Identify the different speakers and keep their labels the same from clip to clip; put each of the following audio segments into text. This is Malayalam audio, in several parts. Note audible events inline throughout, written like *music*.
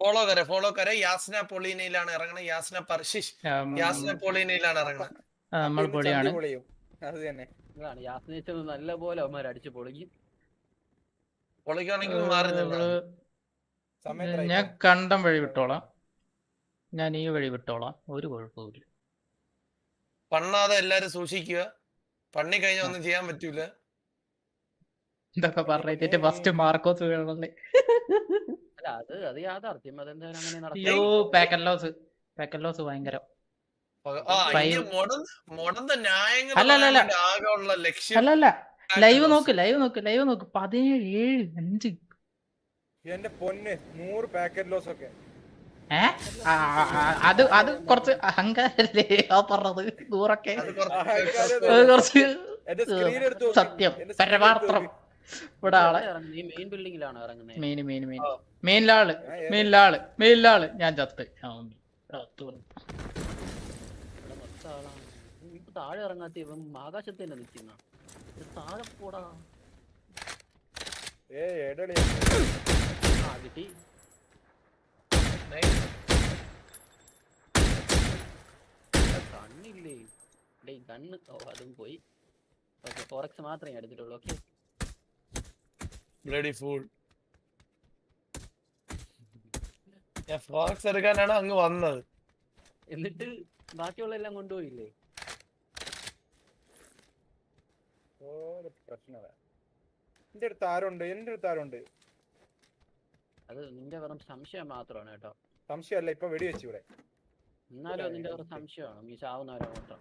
Speaker 1: ഫോളോ കര ഫോളോ കര. യാസ്ന പൊളീനയിലാണ് ഇറങ്ങുന്നത് യാസ്ന പർശിഷ്. യാസ്ന പൊളീനയിലാണ്
Speaker 2: ഇറങ്ങുന്നത് നമ്മൾ പൊളിയാണ്.
Speaker 3: അത് തന്നെ.
Speaker 4: ഇതാണ്. യാസ്നേച്ചത് നല്ല പോലെ അവന്മാർ അടിച്ചു പൊളിക്കും.
Speaker 1: പൊളിക്കുകയാണെങ്കിൽ മാറി
Speaker 2: ഞാൻ കണ്ടം വഴി വിട്ടോളാം. ഞാൻ ഈ വഴി വിട്ടോളാം. ഒരു കുഴപ്പമില്ല
Speaker 1: പണ്ണാതെ എല്ലാരും സൂക്ഷിക്കുക. പണ്ണി കഴിഞ്ഞ ഒന്നും ചെയ്യാൻ പറ്റൂല.
Speaker 2: ഇതൊക്കെ പറഞ്ഞിട്ട് ഫസ്റ്റ് മാർക്കോസ് വീഴണല്ലേ *laughs*
Speaker 4: അല്ല അത് അത് യാഥാർത്ഥ്യം. അതെന്തായാലും അങ്ങനെ
Speaker 2: അയ്യോ
Speaker 4: നടക്കും
Speaker 2: പാക്കറ്റ് ലോസ് പാക്കറ്റ് ലോസ് ഭയങ്കര അല്ല, അല്ല, അല്ല. അല്ല അല്ല. ലൈവ് നോക്ക് ലൈവ് നോക്ക് ലൈവ് നോക്ക്. പതിനേഴ് ഏഴ് അഞ്ച്.
Speaker 3: എന്റെ പൊന്ന് നൂറ് പാക്കറ്റ് ലോസ് ഒക്കെ.
Speaker 2: അത് അത് കുറച്ച് അഹങ്കാരല്ലേ? ആ പറഞ്ഞത് നൂറൊക്കെ.
Speaker 1: അത് കുറച്ച്
Speaker 2: അത് കുറച്ച്
Speaker 3: എന്റെ സ്ക്രീൻ എടുത്ത്
Speaker 2: സത്യം. പരമാർത്ഥം. ഇവിടെ ആളെ.
Speaker 4: മെയിൻ ബിൽഡിംഗിലാണ് ഇറങ്ങുന്നത്
Speaker 2: മെയിൻ മെയിൻ മെയിൻ
Speaker 1: മെയിൻ
Speaker 2: മെയിനിലാൾ
Speaker 3: ഞാൻ ഏത്?
Speaker 2: മെയിനിലാൾ മെയിനിലാൾ ഞാൻ ചത്ത്.
Speaker 4: താഴെ ഇറങ്ങാത്ത ഇവൻ ആകാശത്ത് തന്നെ നിൽക്കുന്ന. താഴെ പോടാ. ആ കിട്ടി. കണ്ണില്ലേ? ഡേ കണ്ണ്. അതും പോയി. ഓക്കെ ഫോറക്സ് മാത്രമേ എടുത്തിട്ടുള്ളൂ. ഓക്കെ.
Speaker 1: ബ്ലഡി ഫുൾ ഞാൻ ഫ്രോക്സ് എടുക്കാനാണ് അങ്ങ് വന്നത്.
Speaker 4: എന്നിട്ട് ബാക്കിയുള്ള എല്ലാം കൊണ്ടുപോയില്ലേ
Speaker 3: ഓരോ പ്രശ്നമാണ് എന്റെ അടുത്ത് ആരുണ്ട്? എന്റെ അടുത്ത് ആരുണ്ട്?
Speaker 4: അത് നിന്റെ വെറും സംശയം മാത്രമാണ് കേട്ടോ.
Speaker 3: സംശയമല്ല ഇപ്പൊ വെടിവെച്ചു ഇവിടെ.
Speaker 4: എന്നാലും നിന്റെ വെറും. സംശയമാണ്. ഈ ചാവുന്നവരെ മൊത്തം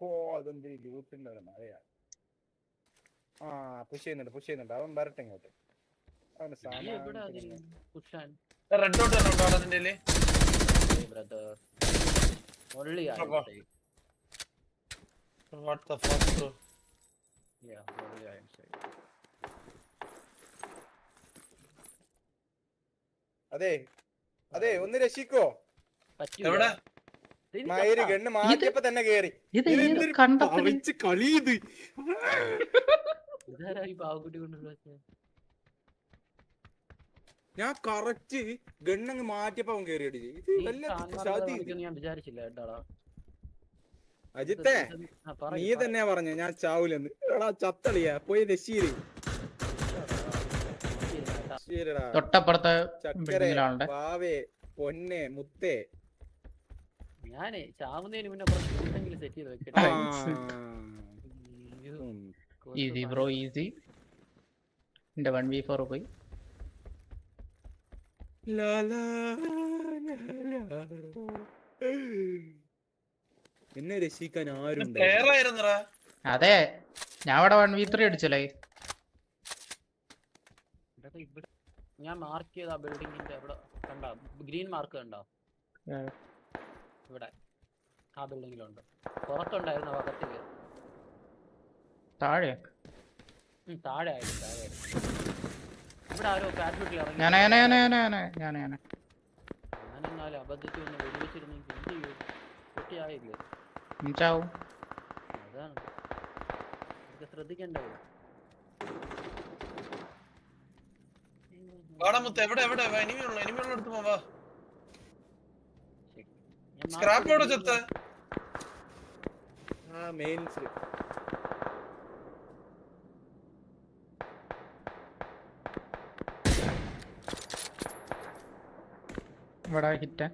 Speaker 3: ഓ അതെന്തൊരു ലൂട്ടിന്റെ ഒരു മഴയാ ആ പുഷ് ചെയ്യുന്നുണ്ട് പുഷ് ചെയ്യുന്നുണ്ട്. അവൻ വരട്ടെ ഇങ്ങോട്ട്. അവന്
Speaker 4: പുഷാൻ?
Speaker 1: റെഡ് ഡോട്ട് ഉണ്ടോ അതിന്റെ
Speaker 4: ബ്രദർ ഒള്ളി
Speaker 1: അപ്പൊ. വാട്ട് ദ ഫക്ക്
Speaker 3: അതെ അതെ ഒന്ന് രക്ഷിക്കോ?
Speaker 1: എവിടെ?
Speaker 3: മയിര് ഗണ്ണ് മാറ്റിയപ്പോ തന്നെ കേറി.
Speaker 2: ഇത് ഏത്
Speaker 3: ഇതെന്തൊരു
Speaker 2: കണ്ടത്തിൽ
Speaker 3: പവിച്ച് കളി ഇത്
Speaker 4: ഇതാരാ ഈ പാവക്കുട്ടി കൊണ്ടുള്ള
Speaker 3: ഞാൻ കറക്റ്റ് ഗണ്ണങ്ങ് മാറ്റിയപ്പോ അവൻ കേറി അടിച്ച്.
Speaker 4: ഞാൻ വിചാരിച്ചില്ല കേട്ടാടാ.
Speaker 3: അജിത്തേ നീ. തന്നെയാ പറഞ്ഞ ഞാൻ ചാവൂലെന്ന്. എടാ ചത്തളിയാ പോയി രശീര്
Speaker 2: തൊട്ടപ്പുറത്തെ
Speaker 3: ചക്കരെ
Speaker 2: ബിൽഡിങ്ങിലാളുടെ
Speaker 3: പൊന്നെ മുത്തേ.
Speaker 4: ഞാനേ ചാവുന്നതിന് മുന്നേ കുറച്ച് സെറ്റ് ചെയ്ത് വെക്കട്ടെ.
Speaker 2: ഈസി ബ്രോ ഈസി എന്റെ വൺ വി ഫോർ പോയി.
Speaker 3: എന്നെ രക്ഷിക്കാൻ ആരും
Speaker 2: അതെ ഞാൻ അവിടെ വൺ വി ത്രീ അടിച്ചല്ലേ
Speaker 4: ഞാൻ മാർക്ക് ചെയ്ത ആ ബിൽഡിങ്ങിന്റെ അവിടെ കണ്ട ഗ്രീൻ മാർക്ക് കണ്ടോ. ഇവിടെ. ആ ബിൽഡിങ്ങിലുണ്ട് പുറത്തുണ്ടായിരുന്ന കേറി.
Speaker 2: താഴെ?
Speaker 4: താഴെ ആയിരുന്നു താഴെ ആയിരുന്നു ഇവിടെ ആരോ പാരഷൂട്ടിൽ ഇറങ്ങി. ഞാനെന്നാലും അബദ്ധത്തിൽ ഒന്ന് വെടിവെച്ചിരുന്നെങ്കിൽ എന്ത് ചെയ്യും? കുട്ടിയായില്ലേ
Speaker 2: ചാവും.
Speaker 4: അതാണ്. ഇതൊക്കെ ശ്രദ്ധിക്കണ്ടേ
Speaker 1: വാടാ മുത്ത് എവിടെ എവിടെ? എനിമിയുള്ള എനിമിയുള്ള അടുത്ത് പോവാ
Speaker 4: ഞാൻ
Speaker 1: സ്ക്രാപ്പ് എവിടെ ചത്ത്.
Speaker 3: ആ മെയിൻസ്
Speaker 2: ഇവിടെ ഹിറ്റ്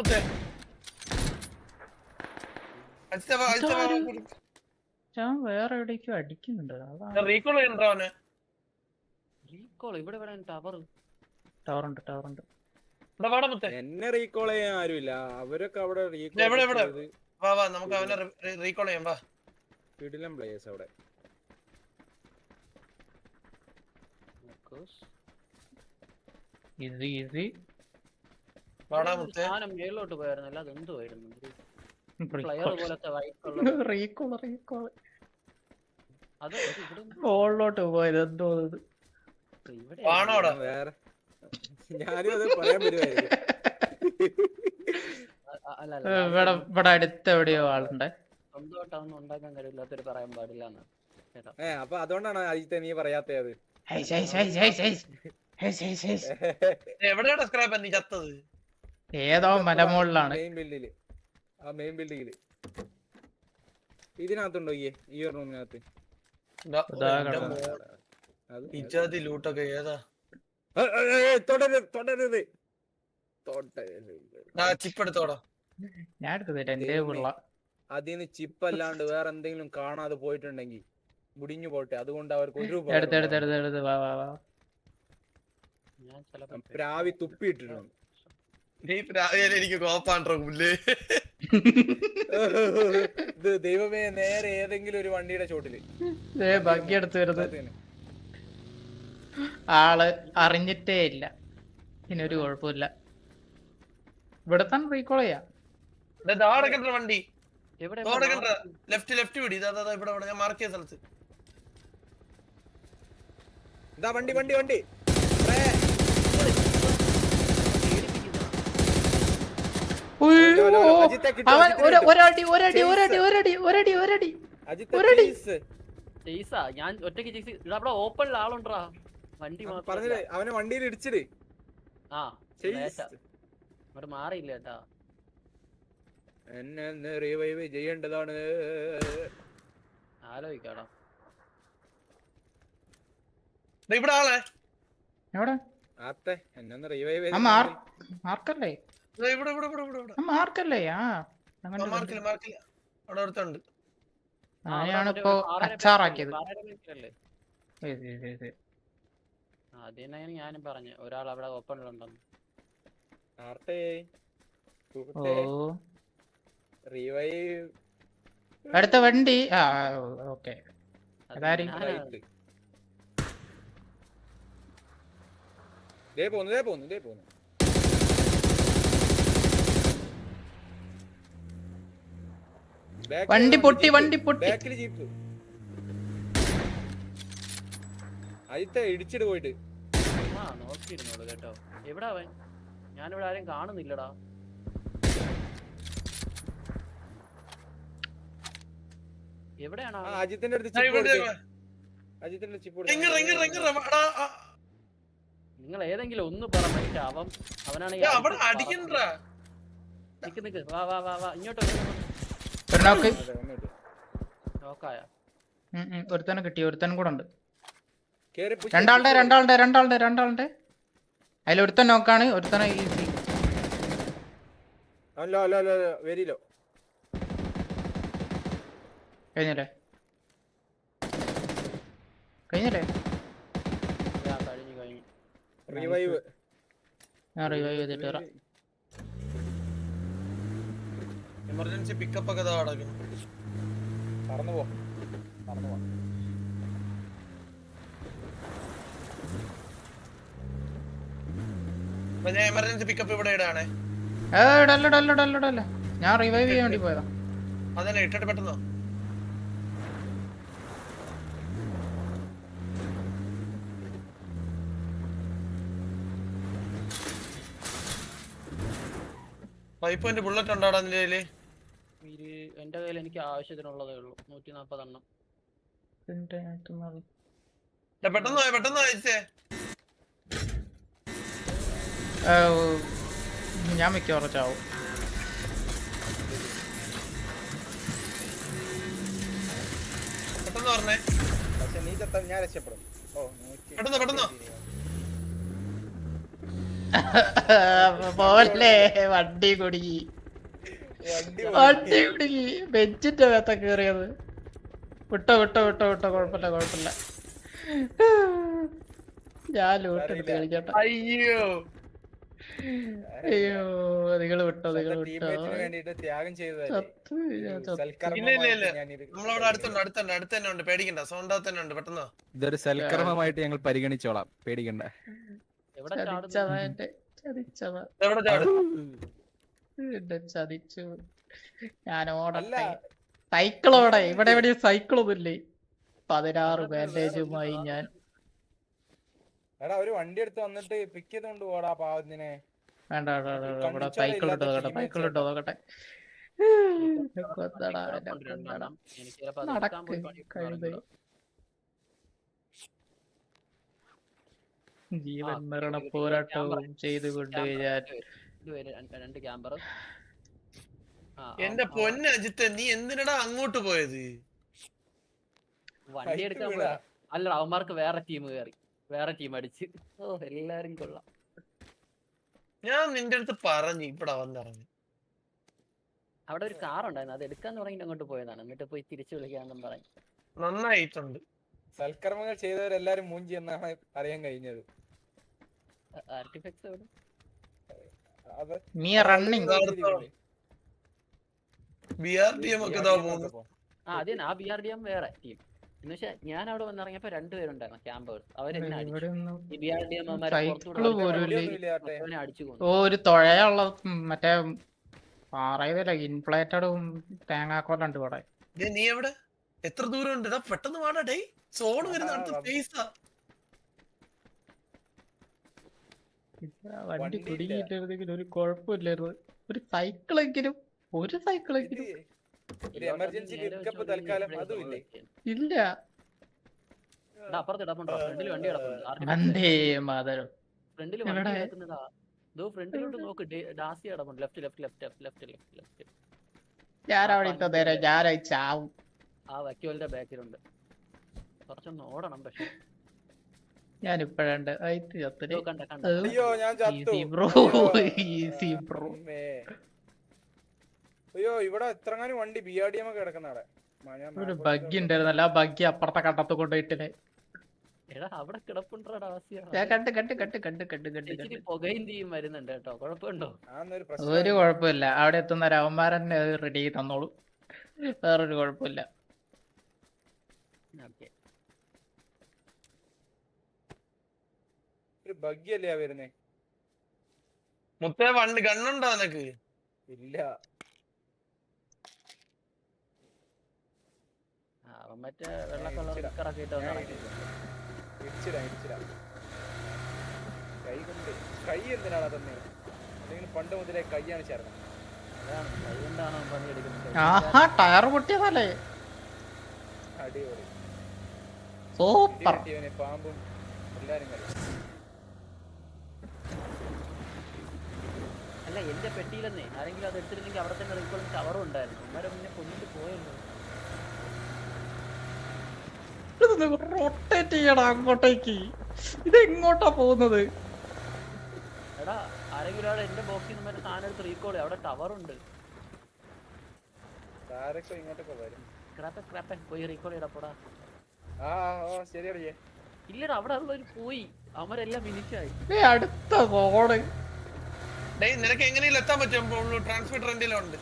Speaker 1: വാടാ മുത്തേ അജിത്ത വാ, അജിത്ത വാ,
Speaker 2: ഇതാര്?
Speaker 1: കൊടുക്ക്.
Speaker 2: ഞാൻ വേറെ എവിടേക്കോ അടിക്കുന്നുണ്ട്. അതാണ്
Speaker 1: റീകോൾ ചെയ്യണ്ടോ അവന്.
Speaker 4: റീകോൾ ഇവിടെ ഇവിടെ ടവർ
Speaker 1: ഇവിടെ വാടാ മുത്തേ.
Speaker 3: എന്നെ റീകോൾ ചെയ്യാൻ ആരുമില്ല. അവരൊക്കെ അവിടെ
Speaker 1: ഇത് എവിടെ, എവിടെ? വാ വാ നമുക്ക് അവനെ റീകോൾ ചെയ്യാം വാ.
Speaker 3: കിടിലം പ്ലേയേഴ്സ് അവിടെ.
Speaker 2: ഈസി ഈസി
Speaker 4: സാധനം പോയായിരുന്നല്ലോ പോലത്തെ വൈറ്റ് *laughs* അത്
Speaker 2: മോളിലോട്ട് പോയത് എന്തോ
Speaker 3: വേറെ. ഞാനും അത് പറയാൻ വരുമായിരുന്നു
Speaker 2: ഇവിടെ ഇവിടെ അടുത്ത് എവിടെയോ ആളുണ്ട്.
Speaker 4: സ്വന്തമായിട്ടൊന്നും ഉണ്ടാക്കാൻ കഴിയില്ലാത്തൊരു പറയാൻ പാടില്ല
Speaker 3: ഏ അപ്പൊ അതുകൊണ്ടാണ് അജിത്തെ നീ പറയാത്തത്
Speaker 2: hey, hey, hey, hey, hey. Hey, hey, hey.
Speaker 1: എവിടെയാണ് സ്ക്രാപ്പ് നീ ചത്തത്?
Speaker 2: ഏതോ മലമുകളിലാണ്.
Speaker 3: മെയിൻ ബിൽഡിൽ ആ മെയിൻ ബിൽഡിങ്ങിൽ ഇതിനകത്തുണ്ടോ ഈ ഈ ഒരു റൂമിനകത്ത്
Speaker 1: ഇജാതി ലൂട്ടൊക്കെ ഏതാ?
Speaker 3: തുടരുത് തുടരുത്.
Speaker 2: ഞാൻ എന്റെ. പിള്ള
Speaker 3: അതിന് ചിപ്പ് അല്ലാണ്ട് വേറെ എന്തെങ്കിലും കാണാതെ പോയിട്ടുണ്ടെങ്കിൽ മുടിഞ്ഞു പോട്ടെ. അതുകൊണ്ട് അവർക്ക് ഒരു പ്രാവി തുപ്പിയിട്ടിട്ടുണ്ട്
Speaker 1: എനിക്ക് കോപ്പാണ്ടോ പുല്ല്?
Speaker 3: ഇത് ദൈവമേ നേരെ ഏതെങ്കിലും ഒരു വണ്ടിയുടെ ചോട്ടിൽ.
Speaker 2: ഏ ഭംഗി എടുത്ത് വരുന്നത് ആൾ അറിഞ്ഞിട്ടേ ഇല്ല. പിന്നെ ഒരു കുഴപ്പമില്ല. ഇവിടെ തന്നെ റീകോൾ ചെയ്യാം.
Speaker 1: വണ്ടി. ലെഫ്റ്റ് ലെഫ്റ്റ് പിടി ഇതാ ദാ, ദാ, ഇവിടെ ഇവിടെ. ഞാൻ മാർക്ക് ചെയ്ത സ്ഥലത്ത്.
Speaker 3: ഇതാ വണ്ടി വണ്ടി വണ്ടി ഏ,
Speaker 2: ഉയ്യോ.
Speaker 3: ലോ, ലോ, അജിത്തെ കിട്ടും,
Speaker 2: അവൻ. ഒരടി ഒരടി. ഒരടി ഒരടി ഒരടി ഒരടി. ഒരടി.
Speaker 4: ചേസാ ഞാൻ ഒറ്റയ്ക്ക് ചേച്ചി ഇവിടെ അവിടെ ഓപ്പണിൽ ആളുണ്ടാ വണ്ടി
Speaker 3: പറഞ്ഞില്ലേ അവനെ വണ്ടിയിൽ ഇടിച്ചിട്.
Speaker 4: ആ. ഇവിടെ മാറിയില്ല കേട്ടാ.
Speaker 3: എന്നെ റീവൈവ് ചെയ്യേണ്ടതാണ്.
Speaker 4: ആലോചിക്കാടാ.
Speaker 1: ദാ, ഇവിടെ ആളെ.
Speaker 2: എവിടെ?
Speaker 3: ആത്തെ എന്നെ റീവൈവ് റിവൈവ്
Speaker 2: ആ മാർ മാർക്കല്ലേ
Speaker 1: ഇവിടെ ഇവിടെ ഇവിടെ ഇവിടെ ഇവിടെ.
Speaker 2: ആ മാർക്കല്ലേ? ആ അങ്ങനെ
Speaker 1: ആ, മാർക്കില്ല മാർക്കില്ല അവിടെ ഒരുത്തുണ്ട്
Speaker 2: ഞാനിപ്പോ അച്ചാറാക്കിയത്.
Speaker 4: ഞാനും പറഞ്ഞു ഒരാൾ അവിടെ ഓപ്പണിലുണ്ടെന്ന്
Speaker 2: അടുത്ത വണ്ടി. ആ ഓക്കെ.
Speaker 3: പോന്നു ദേ പോന്നു ദേ പോന്നു.
Speaker 2: വണ്ടി പൊട്ടി വണ്ടി പൊട്ടി.
Speaker 3: ബാക്കിൽ ജീപ്പ്. അജിത്തെ ഇടിച്ചിട്ട് പോയിട്ട്.
Speaker 4: ആ നോക്കിയിരുന്നോളൂ കേട്ടോ. എവിടെ അവൻ? ഞാനിവിടെ ആരും കാണുന്നില്ലടാ. എവിടെയാണ്
Speaker 3: ആ? അജിത്തിന്റെ അടുത്ത് ചിപ്പ് കൊടുക്ക്. ചിപ്പ്
Speaker 4: നിങ്ങൾ ഏതെങ്കിലും ഒന്ന് പറ മനുഷ്യ. അവൻ അവനാണെങ്കിൽ
Speaker 1: അവിടെ അടിക്കണ്ട
Speaker 4: നിക്ക് നിക്ക്. വാ വാ വാ വാ. ഇങ്ങോട്ട്.
Speaker 2: ഒരു നോക്ക്
Speaker 4: നോക്കായ
Speaker 2: ഒരുത്തനെ കിട്ടി ഒരുത്തനും കൂടെ ഉണ്ട്. രണ്ടാളുടെ. രണ്ടാളുടെ രണ്ടാളുടെ രണ്ടാളുടെ. അതിൽ ഒരുത്തൻ നോക്കാണ് ഒരുത്തനെ ഈസി കഴിഞ്ഞല്ലേ? കഴിഞ്ഞല്ലേ?
Speaker 4: ഞാൻ
Speaker 3: റിവൈവ്
Speaker 2: ചെയ്തിട്ട് വരാം.
Speaker 1: എമർജൻസി പിക്കപ്പ് ഒക്കെ നടക്കും.
Speaker 3: പറന്നു പോ. പറന്നു പോ.
Speaker 1: ഞാൻ എമർജൻസി പിക്കപ്പ് ഇവിടെ ഇടാണേ.
Speaker 2: ഞാൻ റിവൈവ് ചെയ്യാൻ വേണ്ടി പോയതാ.
Speaker 1: അതന്നെ ഇട്ടിട്ട് പെട്ടെന്നോ ബുള്ളറ്റ് ഉണ്ടാടാ നിന്റെ കയ്യിൽ
Speaker 4: ഇത് എന്റെ കയ്യിൽ എനിക്ക് ആവശ്യത്തിനുള്ളതേ ഉള്ളൂ. നൂറ്റി നാൽപ്പത്
Speaker 1: എണ്ണം പെട്ടെന്ന് അയച്ചേ
Speaker 2: ഞാൻ മിക്കവാറും ചാവും.
Speaker 1: പെട്ടെന്ന് പറഞ്ഞേ.
Speaker 3: പക്ഷെ നീ ഞാൻ രക്ഷപ്പെടും. ഓ നൂറ്റി
Speaker 1: പെട്ടെന്ന്, പെട്ടെന്ന്. *laughs*
Speaker 2: പോലെ വണ്ടി കുടുങ്ങി. കുടുങ്ങി ബെഞ്ചിന്റെ മേത്ത കേറിയത്. വിട്ടോ വിട്ടോ വിട്ടോ വിട്ടോ. കുഴപ്പമില്ല കുഴപ്പമില്ല. ഞാൻ ലൂട്ട് എടുത്ത് കളിക്കട്ടെ.
Speaker 1: അയ്യോ.
Speaker 2: അയ്യോ നിങ്ങൾ വിട്ടോ നിങ്ങൾ വിട്ടോ.
Speaker 3: ത്യാഗം
Speaker 1: നമ്മളവിടെ അടുത്തുണ്ട് അടുത്തുണ്ട് അടുത്ത് തന്നെ ഉണ്ട്. പേടിക്കണ്ട സോണ്ടാ തന്നെ ഉണ്ട് പെട്ടെന്ന്.
Speaker 5: ഇതൊരു സൽക്കർമ്മമായിട്ട് ഞങ്ങൾ പരിഗണിച്ചോളാം. പേടിക്കണ്ട.
Speaker 4: എവിടെ
Speaker 2: ചതിച്ചതാ. എന്നെ ചതിച്ചു? ഞാൻ ഓടട്ടെ സൈക്കിളോടെ ഇവിടെ എവിടെയും സൈക്കിളൊന്നുമില്ലേ? പതിനാറ് ബാൻഡേജുമായി ഞാൻ.
Speaker 3: എടാ ഒരു വണ്ടി എടുത്ത് വന്നിട്ട് പിക്ക് ചെയ്തോണ്ട് പോടാ പാവത്തിനെ.
Speaker 2: വേണ്ട വേണ്ട ഇവിടെ സൈക്കിൾ ഇട്ട് നോക്കട്ടെ സൈക്കിൾ ഇട്ട് നോക്കട്ടെ. ജീവൻ മരണ പോരാട്ടവും ചെയ്തുകൊണ്ട് ഞാൻ
Speaker 4: രണ്ടുപേര് രണ്ട് ക്യാമ്പറും.
Speaker 1: എന്റെ പൊന്ന അജിത്ത് നീ എന്തിനടാ അങ്ങോട്ട് പോയത്?
Speaker 4: വണ്ടി എടുക്കാൻ
Speaker 3: പോയാ?
Speaker 4: അല്ല അവന്മാർക്ക് വേറെ ടീം കയറി വേറെ ടീം അടിച്ച്. ഓ എല്ലാരും കൊള്ളാം.
Speaker 1: ഞാൻ നിന്റെ അടുത്ത് പറഞ്ഞു ഇവിടെ വന്നിറങ്ങി.
Speaker 4: അവിടെ ഒരു കാർ ഉണ്ടായിരുന്നു. അത് എടുക്കാൻ തുടങ്ങി അങ്ങോട്ട് പോയതാണ്. എന്നിട്ട് പോയി തിരിച്ചു വിളിക്കാന്നും പറഞ്ഞു.
Speaker 1: നന്നായിട്ടുണ്ട്.
Speaker 3: സൽക്കർമ്മങ്ങൾ ചെയ്തവരെല്ലാരും മൂഞ്ചി എന്നാണ് അറിയാൻ കഴിഞ്ഞത്.
Speaker 4: ആർട്ടിഫാക്ട്സ് എവിടെ?
Speaker 2: നീ running
Speaker 1: B R D M ഒക്കെ
Speaker 4: ആ അത് ആ ബി ആർ ഡി എം വേറെ ടീം എന്ന് വെച്ചാൽ ഞാൻ അവിടെ വന്നിറങ്ങിയപ്പോ രണ്ടുപേരുണ്ടായിരുന്നു ക്യാമ്പേഴ്സ്. അവരെന്നെ അടിച്ചു.
Speaker 2: ഇവിടെ ഓ ഒരു തുഴയുള്ള മറ്റേ പാറയതല്ല ഇൻഫ്ലേറ്റഡും തേങ്ങാക്കോലുണ്ട് ഇവിടെ.
Speaker 1: ദേ, നീ എവിടെ? എത്ര ദൂരം ഉണ്ട്? പെട്ടെന്ന് വാടാ ഡേ സോൺ വരുന്ന അടുത്ത
Speaker 3: ആ.
Speaker 1: ഫേസാ
Speaker 2: വണ്ടി. കുടുങ്ങിയിട്ടായിരുന്നെങ്കിൽ ഒരു കുഴപ്പമില്ലായിരുന്നു. ഒരു സൈക്കിളെങ്കിലും ഒരു സൈക്കിളെങ്കിലും.
Speaker 3: ഇല്ലേ.
Speaker 4: വണ്ടേ
Speaker 2: മാതരം.
Speaker 4: ഫ്രണ്ടിൽ വണ്ടി
Speaker 2: എവിടെ?
Speaker 4: കിടക്കുന്നതാ. ഫ്രണ്ടിലോട്ട് നോക്ക്. ഡാസി കിടപ്പുണ്ട്. Left left left left left left
Speaker 2: ഞാൻ അവിടെ ഇത്ത നേരം ഞാനായി ചാവും.
Speaker 4: ആ വക്യോലിന്റെ ബാക്കിലുണ്ട്. കുറച്ചൊന്ന് ഓടണം പക്ഷെ.
Speaker 3: അയ്യോ ഞാൻ ചത്തു.
Speaker 2: Easy bro easy bro.
Speaker 3: അമ്മേ. അയ്യോ ഇവിടെ എത്രങ്ങാനും വണ്ടി ബി ആർ ഡി എം ഒക്കെ കിടക്കുന്നവിടെ
Speaker 2: ഒരു ബഗ്ഗി ഉണ്ടായിരുന്നല്ലോ ആ ബഗ്ഗി അപ്പുറത്തെ കണ്ടത്ത് കൊണ്ടുപോയിട്ടില്ലേ
Speaker 4: അവിടെ കിടപ്പുണ്ടോ ഡാസി
Speaker 2: ഞാൻ കണ്ട് കണ്ട് കണ്ട് കണ്ട് കണ്ട് കണ്ട്
Speaker 4: ഇച്ചിരി
Speaker 2: കണ്ട്
Speaker 4: പുകയും തീയും വരുന്നുണ്ട് കേട്ടോ. കുഴപ്പമുണ്ടോ?
Speaker 3: ആന്നൊരു
Speaker 2: ഒരു കുഴപ്പമില്ല. അവിടെ എത്തുന്ന രവന്മാരന്നെ റെഡി തന്നോളൂ. വേറൊരു കുഴപ്പമില്ല.
Speaker 4: ഓക്കെ.
Speaker 3: ബഗ്ഗി അല്ലേ വരുന്നേ?
Speaker 1: മുത്തേ വണ്ടി ഗണ്ണുണ്ടോ നിനക്ക്?
Speaker 3: ഇല്ല.
Speaker 4: അവൻ മറ്റേ വെള്ള കളർ
Speaker 3: ഇടിച്ചിടാം. ഇടിച്ചിടാം. കൈ കൊണ്ട് കൈ എന്തിനാണ് തന്നെ? അല്ലെങ്കിൽ പണ്ട് മുതലേ കൈയാണ് ചേർന്നത്.
Speaker 2: ആഹാ ടയർ പൊട്ടിയതല്ലേ?
Speaker 3: അടിപൊളി.
Speaker 2: സൂപ്പർ.
Speaker 3: പാമ്പും എല്ലാരും കളി
Speaker 4: അല്ല എന്റെ പെട്ടിയിലെന്നേ. ആരെങ്കിലും അത് എടുത്തിരുന്നെങ്കിൽ അവിടെ തന്നെ റീക്കോളും ടവറും ഉണ്ടായിരുന്നു. അന്നേരം പിന്നെ കൊന്നിട്ട് പോയല്ലോ.
Speaker 2: റൊട്ടേറ്റ് ചെയ്യണം അങ്ങോട്ടേക്ക്. ഇത് എങ്ങോട്ടാ പോകുന്നത്?
Speaker 4: എടാ ആരെങ്കിലും അവിടെ എന്റെ ബോക്സിൽ നിന്ന് മറ്റേ സാധനം എടുത്ത് റീകോൾ അവിടെ ടവർ ഉണ്ട്.
Speaker 3: ആരൊക്കെ ഇങ്ങോട്ടൊക്കെ വരും.
Speaker 4: ക്രാപ്പ ക്രാപ്പ പോയി റീകോൾ
Speaker 3: ഓ
Speaker 4: ഇല്ലടാ അവിടെ ഉള്ളവർ പോയി. അവരെല്ലാം മിനിറ്റായി
Speaker 2: ഏ അടുത്ത
Speaker 1: ഡേയ് നിനക്ക് എങ്ങനെയും എത്താൻ പറ്റും. ട്രാൻസ്മിറ്റർ എന്തെങ്കിലും ഉണ്ട്.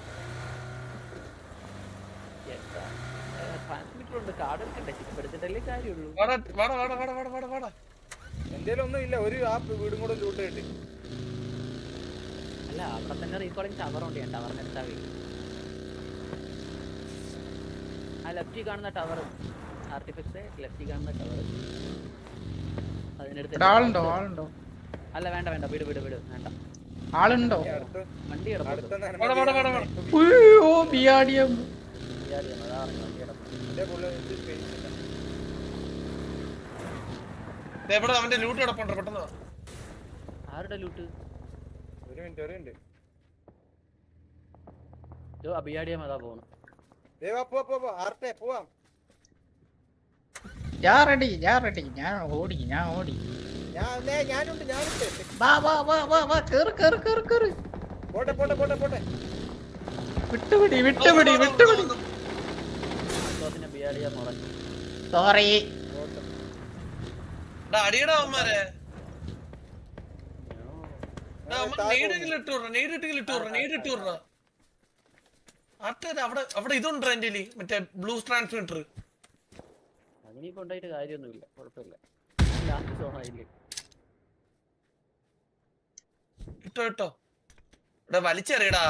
Speaker 4: ട്രാൻസ്മിറ്റർ ഉണ്ട്. കാർഡ് എടുക്കണ്ടേ? ചിപ്പ് എടുത്തിട്ടല്ലേ കാര്യമുള്ളൂ.
Speaker 1: വാടാ വാടാ വാടാ വാടാ വാടാ വാടാ വാടാ.
Speaker 3: എന്തേലും ഒന്നും ഇല്ല. ഒരു ആ വീടും കൂടെ ലൂട്ട് കിട്ടി
Speaker 4: അല്ല അവിടെ തന്നെ റീകോളിംഗ് ടവർ ഉണ്ട്. ഞാൻ ടവറിന് എടുത്താൽ വീഴും ആ ലെഫ്റ്റിൽ കാണുന്ന ടവർ ആർട്ടിഫിക്സ് ലെഫ്റ്റിൽ കാണുന്ന ടവർ അതിനടുത്ത്
Speaker 2: ആളുണ്ടോ? ആളുണ്ടോ?
Speaker 4: അല്ല വേണ്ട വേണ്ട. വീട് വീട് വീട്. വേണ്ട.
Speaker 2: ആളുണ്ടോ? അയ്യോ ബിയാടിയം
Speaker 1: അവന്റെ ലൂട്ട് കിടപ്പുണ്ട് പെട്ടെന്ന്
Speaker 4: ആരുടെ ലൂട്ട്
Speaker 3: ഒരു മിനിറ്റ് ഒരു മിനിറ്റ്
Speaker 4: ഇതോ അബിയാടിയം അതാ പോണം.
Speaker 2: ഞാൻ റെഡി ഞാൻ റെഡി ഞാൻ ഓടി ഞാൻ ഓടി.
Speaker 3: ഞാനുണ്ട് ഞാനുണ്ട്.
Speaker 2: വാ വാ വാ വാ വാ കേറ് കേറ് കേറ് കേറ്.
Speaker 3: പോട്ടെ പോട്ടെ പോട്ടെ പോട്ടെ.
Speaker 2: വിട്ടുപിടി വിട്ടുപിടി വിട്ടുപിടി. സോറി
Speaker 1: അടിയടാ അവന്മാരെ. അവിടെ അവിടെ ഇതുണ്ടോ എന്റെ മറ്റേ ബ്ലൂ ട്രാൻസ്മിറ്റർ.
Speaker 4: കാര്യമൊന്നുമില്ല കുഴപ്പമില്ല. ലാസ്റ്റ്
Speaker 1: ഇട്ടോ കേട്ടോ. ഇവിടെ വലിച്ചെറിയടാ.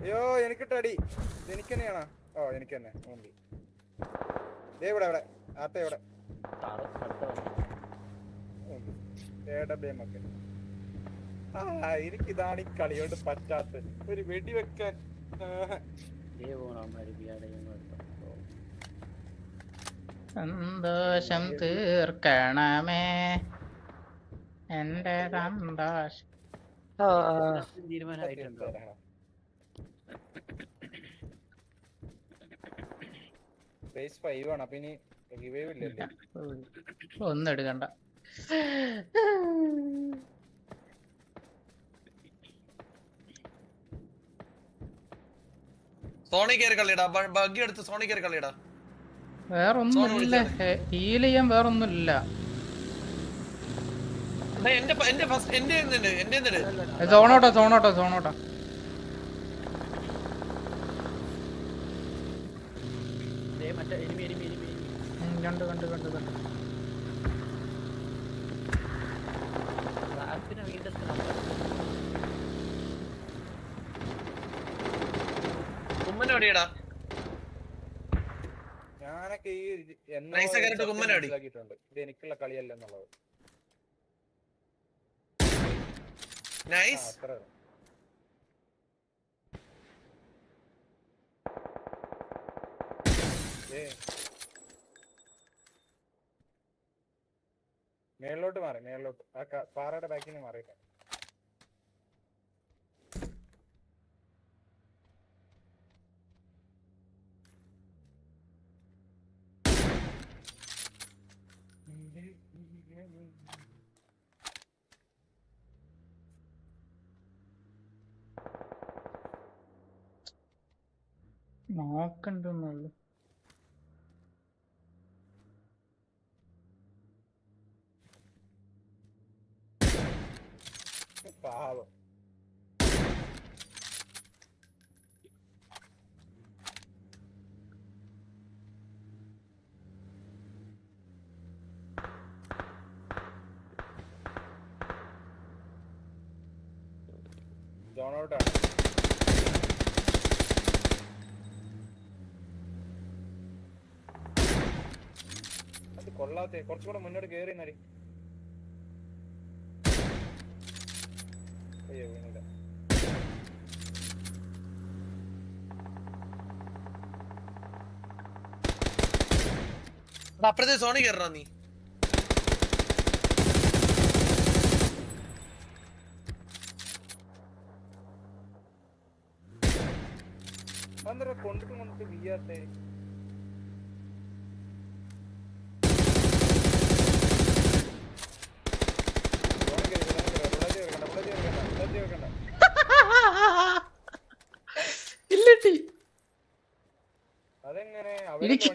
Speaker 3: അയ്യോ എനിക്ക് എനിക്കിട്ടടി. എനിക്ക് തന്നെയാണോ ഓ എനിക്ക് തന്നെ ഓണ്ടി ദേ ഇവിടെ ഇവിടെ. ആത്ത ഇവിടെ. ഒക്കെ ആ എനിക്ക് ഇതാണ് ഈ കളിയോട് പറ്റാത്ത ഒരു വെടി വെക്കാൻ
Speaker 4: ദേ പോണു അവന്മാര് ബിയാടെയും അടുത്ത.
Speaker 2: സന്തോഷം തീർക്കണമേ. എന്റെ സന്തോഷം
Speaker 4: തീരുമാനമായിട്ടുണ്ടോ?
Speaker 3: ആണ്. അപ്പൊ ഇനി റിവൈവ് ഇല്ലല്ലേ
Speaker 2: ഒന്നും എടുക്കണ്ട.
Speaker 1: സോണി കയറി കളിയടാ. ബഗ്ഗി എടുത്ത് സോണി കയറി കളിയടാ.
Speaker 2: വേറൊന്നുമില്ല. ഹീൽ ചെയ്യാൻ വേറൊന്നുമില്ല.
Speaker 1: എടാ, എന്റെ പ- എന്റെ ഫസ്റ്റ് എന്റെ എന്തുണ്ട് എന്റെ എന്തുണ്ട്
Speaker 2: സോണോട്ടോ കണ്ടു കണ്ടു കണ്ടു കണ്ടു.
Speaker 3: ഞാനൊക്കെ ഈ എണ്ണ എനിക്കുള്ള കളിയല്ല എന്നുള്ളത് ആ,
Speaker 1: നൈസ്
Speaker 3: മേളിലോട്ട് മാറി മേളിലോട്ട്. ആ പാറയുടെ ബാക്കിൽ നിന്ന് മാറിയില്ല
Speaker 2: നോക്കണ്ടെന്നുള്ളു.
Speaker 3: പാവം. ജോണോട്ടാണ് കൊള്ളാത്തെ. കുറച്ചുകൂടെ മുന്നോട്ട് കേറി നരി അയ്യോ വീണില്ല.
Speaker 1: അപ്പുറത്തെ സോണി കയറണ നീ.
Speaker 3: കൊണ്ടിട്ട് കൊണ്ടിട്ട് വീയാത്തെ ജോണി കേറി, ജോണി കേറി, ബുള്ളറ്റ് കേറിക്കണ്ട, ബുള്ളറ്റ് കേറിക്കണ്ട, ബുള്ളറ്റ് കേറിക്കണ്ട.
Speaker 2: ഇല്ലട്ടി
Speaker 3: അതെങ്ങനെ അവരൊക്കെ
Speaker 2: എനിക്ക്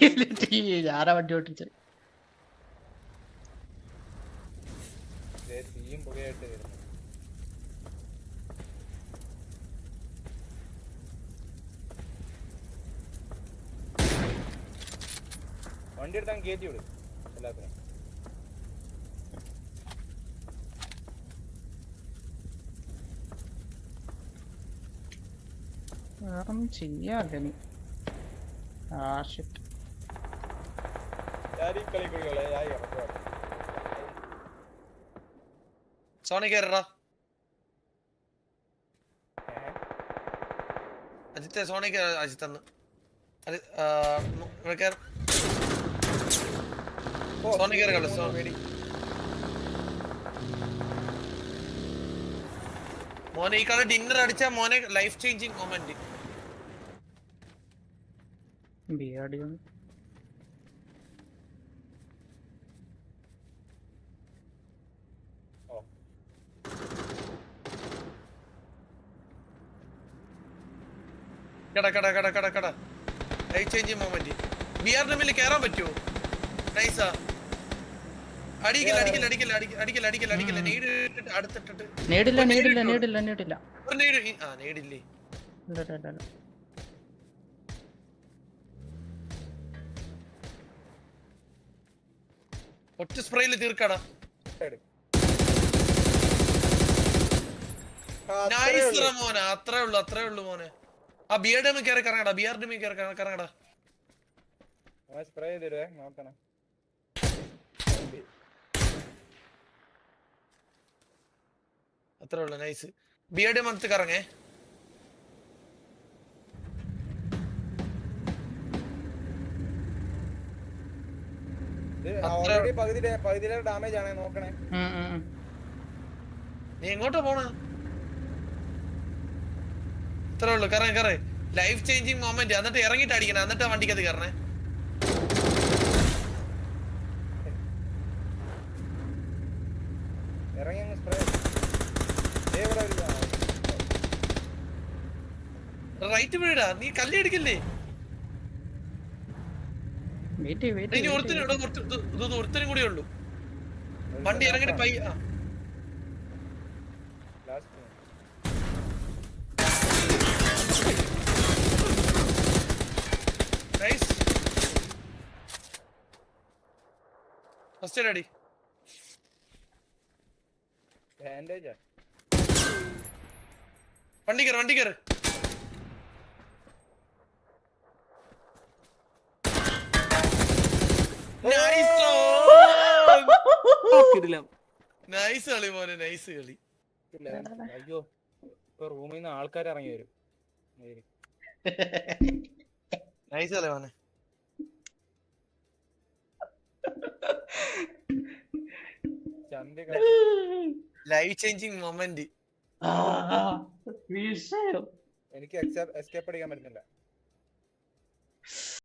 Speaker 2: ആരാ വണ്ടി ഓട്ടിച്ചത്
Speaker 3: തീയും പുകയായിട്ട് വരുന്നു. വണ്ടി എടുത്താൽ കയറ്റി വിടും എല്ലാത്തിനും.
Speaker 2: വേറൊന്നും ആ ഷിറ്റ്
Speaker 1: സോണി
Speaker 3: കേറടാ.
Speaker 1: അജിത്ത് സോണി കേറ അജിത്ത് അന്ന്. സോണി കേറി കളി, സോണി. മോനെ ഈ കളി ഡിന്നർ അടിച്ച മോനെ ലൈഫ് ചേഞ്ചിങ് മൊമെന്റ്
Speaker 2: ബിയാടി
Speaker 1: കട കട കട കട കട. Life changing moment B R ഡെമ്മിൽ കയറാൻ പറ്റുമോ നൈസാ അടിക്കില്ല അടിക്കില്ല അടിക്കില്ല അടിക്കില്ല അടിക്കില്ല അടിക്കില്ല. നീട് ഇട്ടിട്ട് അടുത്തിട്ടിട്ട്.
Speaker 2: നേടില്ല നേടില്ല നേടില്ല നേടില്ല.
Speaker 1: ഒരു നീട് ആ നീടില്ലേ?
Speaker 2: ഇല്ല ഇല്ല ഇല്ല,
Speaker 1: ഒറ്റ സ്പ്രേയിൽ തീർക്കാടാ. നൈസ്
Speaker 3: ഉള്ളൂ.
Speaker 1: മോനെ. അത്രേ ഉള്ളു അത്രേ ഉള്ളു മോനെ. ആ ബിയർ ഡെമി കയറി കറങ്ങടാ. ബിയർ ഡെമി കയറി കറങ്ങടാ.
Speaker 3: സ്പ്രേ ചെയ്തിരുവേ നോക്കണം.
Speaker 1: അത്രേ ഉള്ളു നൈസ് ബിയർ ഡെമി അടുത്ത് കറങ്ങേ.
Speaker 3: ഓൾറെഡി പകുതി പകുതിയിലെ ഡാമേജ് ആണ് നോക്കണേ.
Speaker 1: നീ എങ്ങോട്ടാ പോണ? ഇത്രേ ഉള്ളു കറേ കറേ. ലൈഫ് ചേഞ്ചിങ് മൊമെന്റ് എന്നിട്ട് ഇറങ്ങിട്ട് അടിക്കണം. എന്നിട്ട് വണ്ടിക്ക് വണ്ടിക്കത് കയറണേ.
Speaker 3: ഇറങ്ങി അങ്ങ് സ്പ്രേ
Speaker 1: റൈറ്റ് വീടാ. നീ കല്ലി അടിക്കല്ലേ
Speaker 2: വെയിറ്റ് ചെയ്യ്, വെയിറ്റ്
Speaker 1: ഇനി ഒരുത്തനും
Speaker 2: വെയിറ്റ്
Speaker 1: ഇവിടെ ഇത് ഒരുത്തനും കൂടെ ഉള്ളു. വണ്ടി
Speaker 3: ഇറങ്ങി
Speaker 1: പൈ ഫസ്റ്റ് അടി. വണ്ടി കയറ് വണ്ടി കയറ് നൈസ് *laughs* കളി മോനെ നൈസ് കളി.
Speaker 3: അയ്യോ ഇപ്പൊ റൂമിൽ നിന്ന് ആൾക്കാർ ഇറങ്ങി വരും.
Speaker 1: നൈസ് കളി മോനെ. ലൈഫ് ചേഞ്ചിങ് മൊമെന്റ്
Speaker 3: എനിക്ക് എസ്കേപ്പ് അടിക്കാൻ പറ്റുന്നില്ല. *laughs*